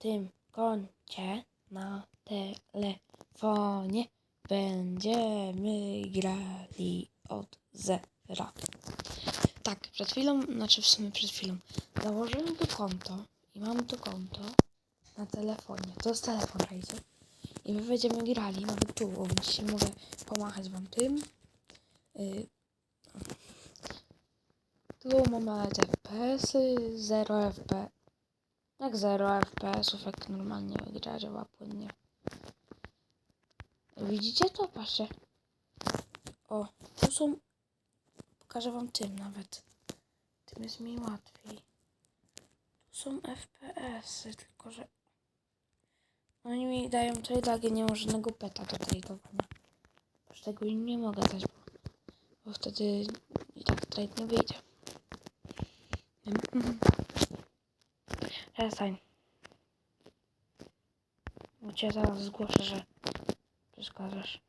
tym koncie na telefonie będziemy grali od zera. Tak, przed chwilą, znaczy w sumie przed chwilą, założyłem tu konto i mam tu konto na telefonie. To jest telefon, czajcie. I my będziemy grali, nawet tu, o, dzisiaj mogę pomachać wam tym. Y, tu mamy FPS-y, 0 FP. Jak 0 FPS-ów, jak normalnie gra działa płynnie. Widzicie to? Patrzcie. O, tu są... Pokażę wam tym nawet. Tym jest mi łatwiej. Tu są FPS-y, tylko że... Oni mi dają trade, nie ma żadnego peta do tradeowania. Już tego im nie mogę dać, bo, bo wtedy i tak trade nie wyjdzie. Mhm. Przestań. Bo cię zaraz zgłoszę, że przeszkadzasz.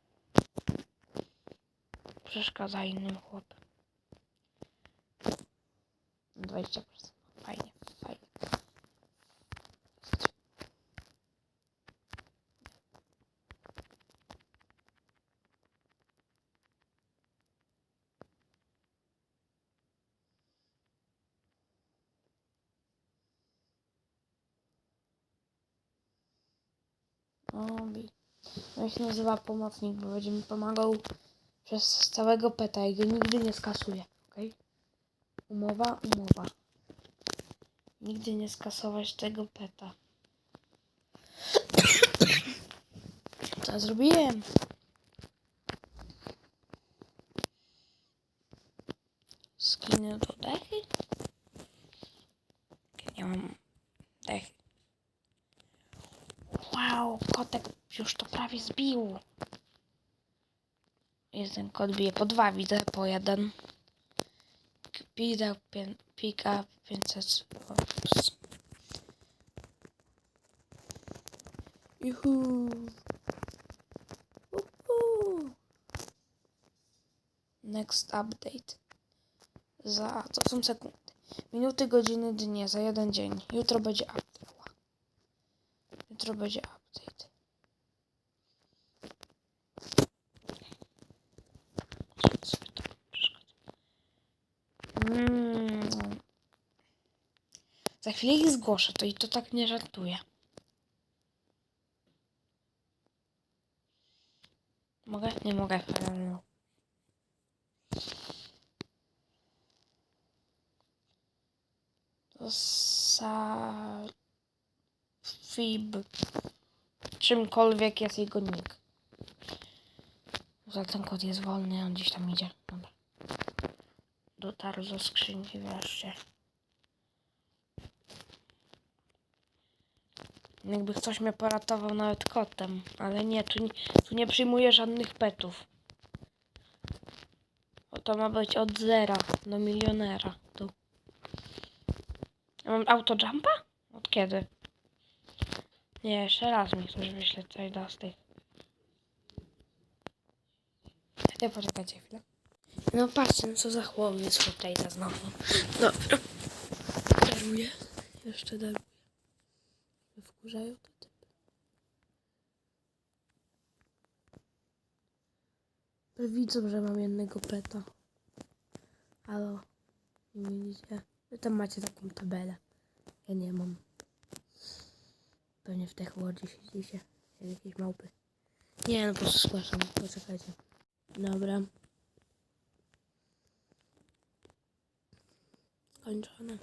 Przeszkadza innym chłopem. 20%. Obi. On się nazywa pomocnik, bo będzie mi pomagał przez całego peta i go nigdy nie skasuje, okej? Umowa, umowa. Nigdy nie skasować tego peta. Co zrobiłem? Skiny do dechy? Ja nie mam dechy. Wow, kotek już to prawie zbił. Jeden kot bije po dwa, widzę po jeden. Pida, pika 500. Ops. Juhu. Uhu. Next update. Za, to są sekundy. Minuty, godziny, dnie, za jeden dzień. Jutro będzie update. Jutro będzie update. Co sobie to przeszkadza? Mm. Za chwilę ich zgłoszę, to i to tak nie żartuję. Mogę? Nie mogę. no. To sa... Fib. Czymkolwiek jest jego nick. Za ten kod jest wolny, on gdzieś tam idzie. Dobra. Dotarł do skrzynki wreszcie. Jakby ktoś mnie poratował nawet kotem, ale nie, tu, nie- tu nie przyjmuję żadnych petów. Bo to ma być od zera do milionera. Tu. Ja mam autojumpa? Od kiedy? Nie, jeszcze raz mi ktoś wyśle tutaj do z tych. Nie, poczekajcie chwilę. No patrzcie, no co za chłop jest tutaj znowu. Dobra. Daruję. Jeszcze daruję. Widzą, że mam jednego peta. Halo. Nie widzicie? Wy tam macie taką tabelę. Ja nie mam. Pewnie w tej łodzi siedzicie. Jak jakieś małpy. Nie, no po prostu zgłaszam. Poczekajcie. Dobra. Skończone.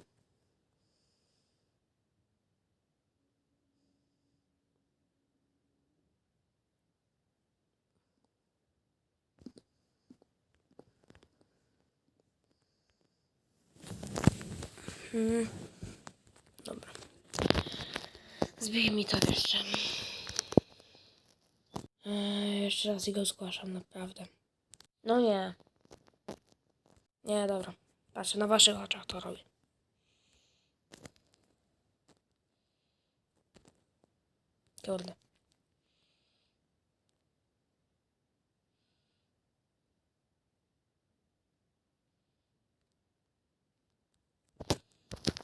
Mm. Dobra. Zbij mi to jeszcze. Eee, jeszcze raz go zgłaszam, naprawdę. No nie. Nie, dobra. Patrzę, na waszych oczach to robię. Kurde.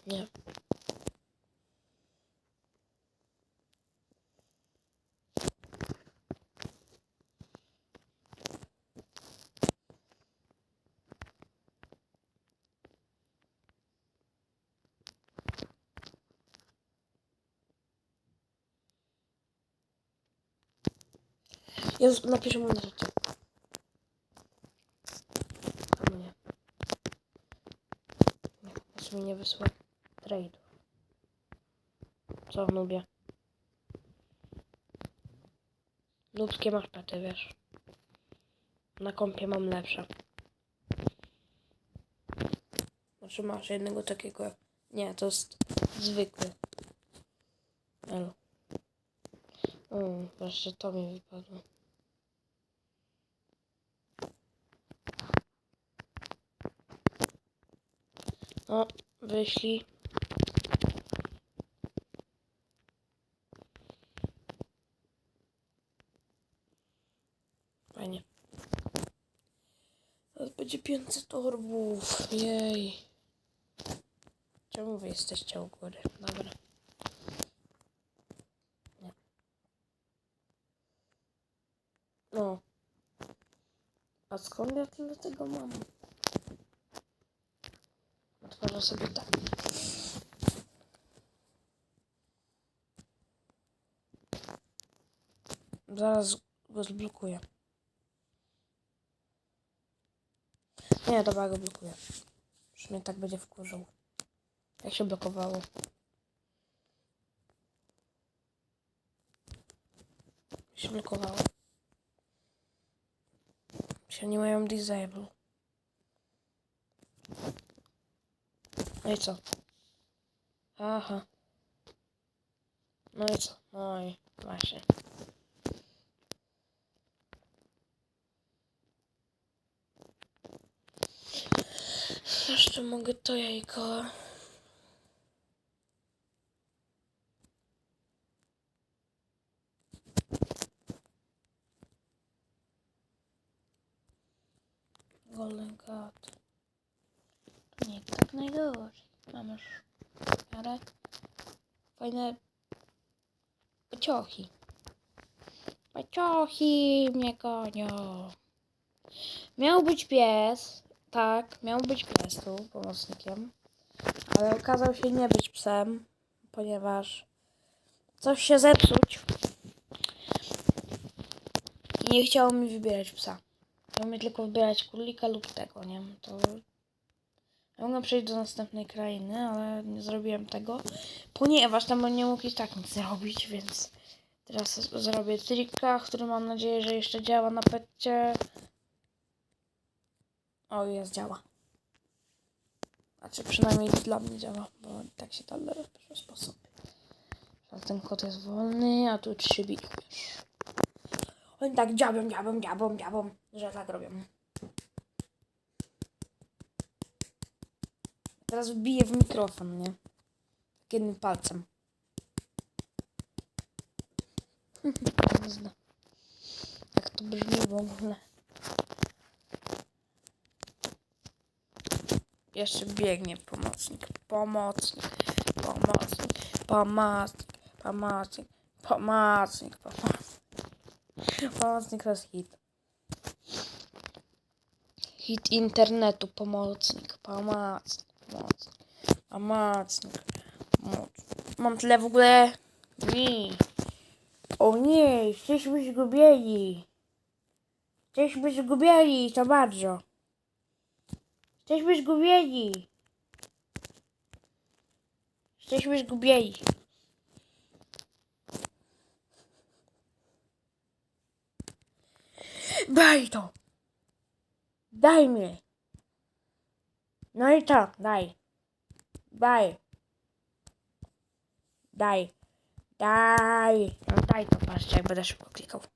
Ні. Я напишу на життя. А мне. Мне высылать. Trade'ów. Co w nubie? Nubskie masz pety, wiesz. Na kompie mam lepsze. Znaczy masz jednego takiego. Nie, to jest zwykły. Elo. O, wreszcie to mi wypadło. O, wyślij. Fajnie. Teraz będzie 500 torbów. Jej. Czemu wy jesteście u góry? Dobra. Nie. No. A skąd ja tyle tego mam? Otworzę sobie tak. Zaraz go zblokuję. Nie, dobra, go blokuję. Już mnie tak będzie wkurzał. Jak się blokowało? się blokowało. Się nie mają disable. No i co? Aha. No i co? No i właśnie. Jeszcze mogę to jajko. Golden God. Nie tak najgorzej. Mam już miarę fajne pociochy. Pociochy mnie gonią. Miał być pies. Tak, miał być pies tu pomocnikiem. Ale okazał się nie być psem, ponieważ coś się zepsuć. I nie chciało mi wybierać psa. Ja umiem tylko wybierać królika lub tego, nie? To ja mogę przejść do następnej krainy, ale nie zrobiłem tego, ponieważ tam nie mógł i tak nic zrobić, więc teraz zrobię trika, który mam nadzieję, że jeszcze działa na pecie. O, jest, działa. Znaczy przynajmniej dla mnie działa, bo tak się da w sposób. Że ten kot jest wolny, a tu trzy biją. Oni tak dziabią, dziabią, dziabią, dziabią, że tak robią. Teraz wbiję w mikrofon, nie? Tak Jednym palcem. Jak to brzmi w ogóle. Jeszcze biegnie pomocnik. Pomocnik. Pomocnik. Pomocnik. Pomocnik. Pomocnik. Pomocnik. Pomocnik to jest hit. Hit internetu. Pomocnik. Pomocnik. Pomocnik. Pomocnik. Pomocnik. Mam tyle w ogóle. Nie. O nie, jesteśmy zgubieni. Jesteśmy zgubieni, to bardzo. Jesteśmy zgubieni. Jesteśmy zgubieni. Daj to. Daj mi. No i co? Daj. Daj. Daj. Daj. No daj to, patrzcie, jak będę szybko klikał.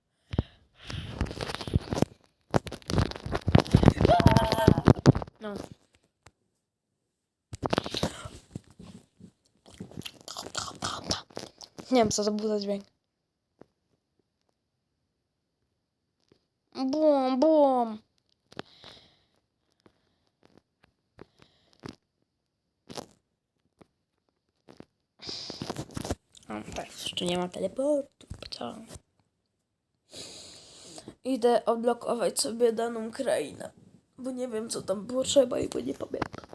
No. Nie wiem, co to był za dźwięk. Bum, bum. O, tak, jeszcze nie ma teleportu. Co? Idę odblokować sobie daną krainę. Bo nie wiem, co tam było trzeba i bo nie pamiętam.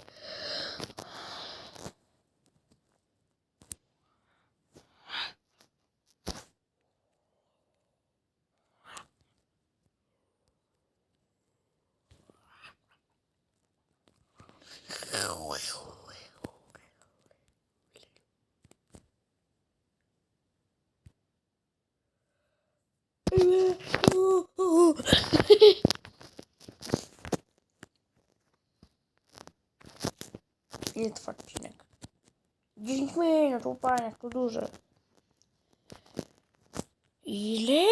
Ile trwa odcinek? 10 minut, upanie, to duże. Ile?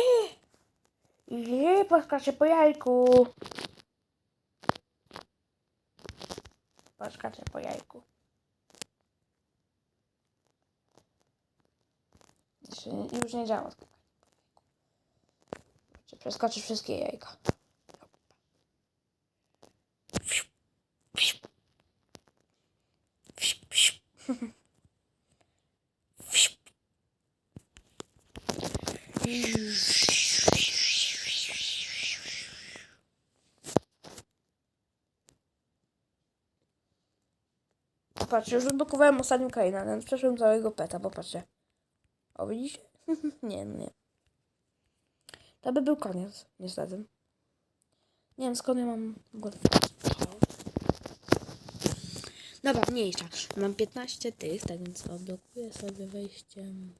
Ile? Paskacie po jajku. Paskacie po jajku. Już nie działa skakanie po jajku. Czy Przeskoczysz wszystkie jajka. Patrzcie, już odblokowałem ostatnim Kaina, więc przeszłem całego peta, popatrzcie. O, widzicie? nie, no nie. To by był koniec, niestety. Nie wiem, skąd ja mam ogóle... Dobra, mniejsza. Mam 15 tych, tak więc odblokuję sobie wejściem.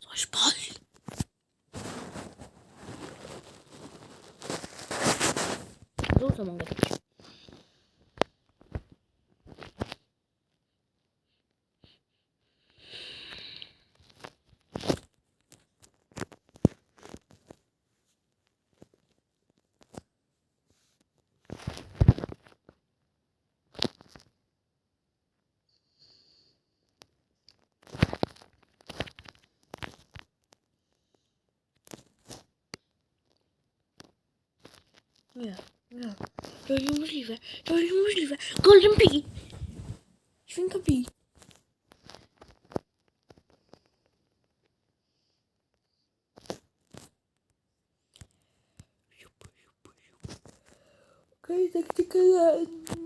Coś boli. Dużo mogę. Nie, nie. To jest niemożliwe. To jest niemożliwe. Golden Piggy. Świnka Piggy. Okej, taktyka na,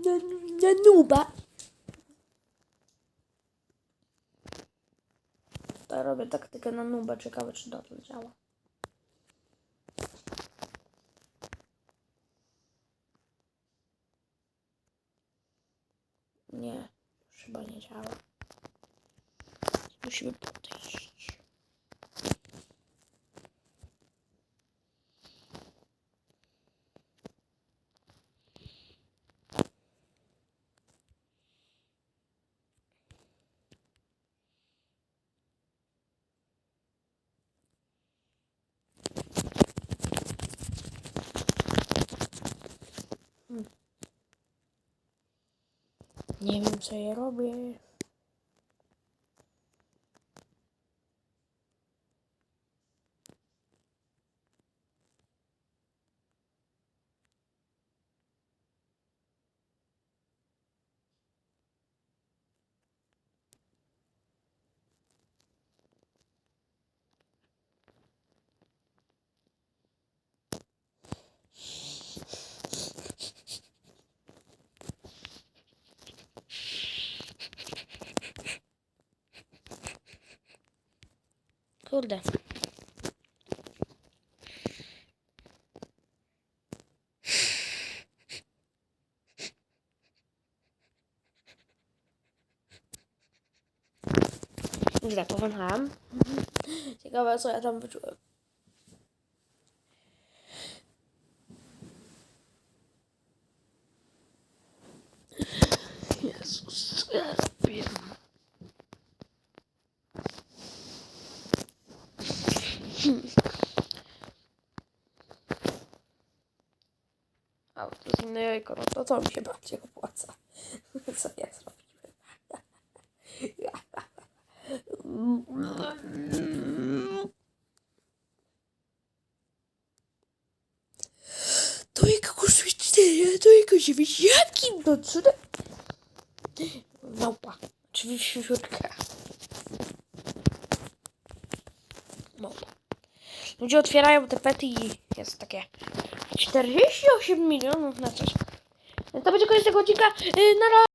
na, na nuba. To robię taktykę na nuba. Ciekawe, czy dobrze działa. Nie, już chyba nie działa. Musimy podejść. Co ja robię. Kurde. Źle powąchałam. Ciekawe, co ja tam wyczułem. Jezus, co ja robię? A, to jest inne jajko, no to to mi się bardziej opłaca. Co ja zrobiłem? To jaka kosztuje 4, a to jaka 9. Jakim to cudem? Małpa. Czyli wsiutka. Małpa. Ludzie otwierają te pety i jest takie 48 milionów na coś. To będzie koniec tego odcinka. Yy, Na razie.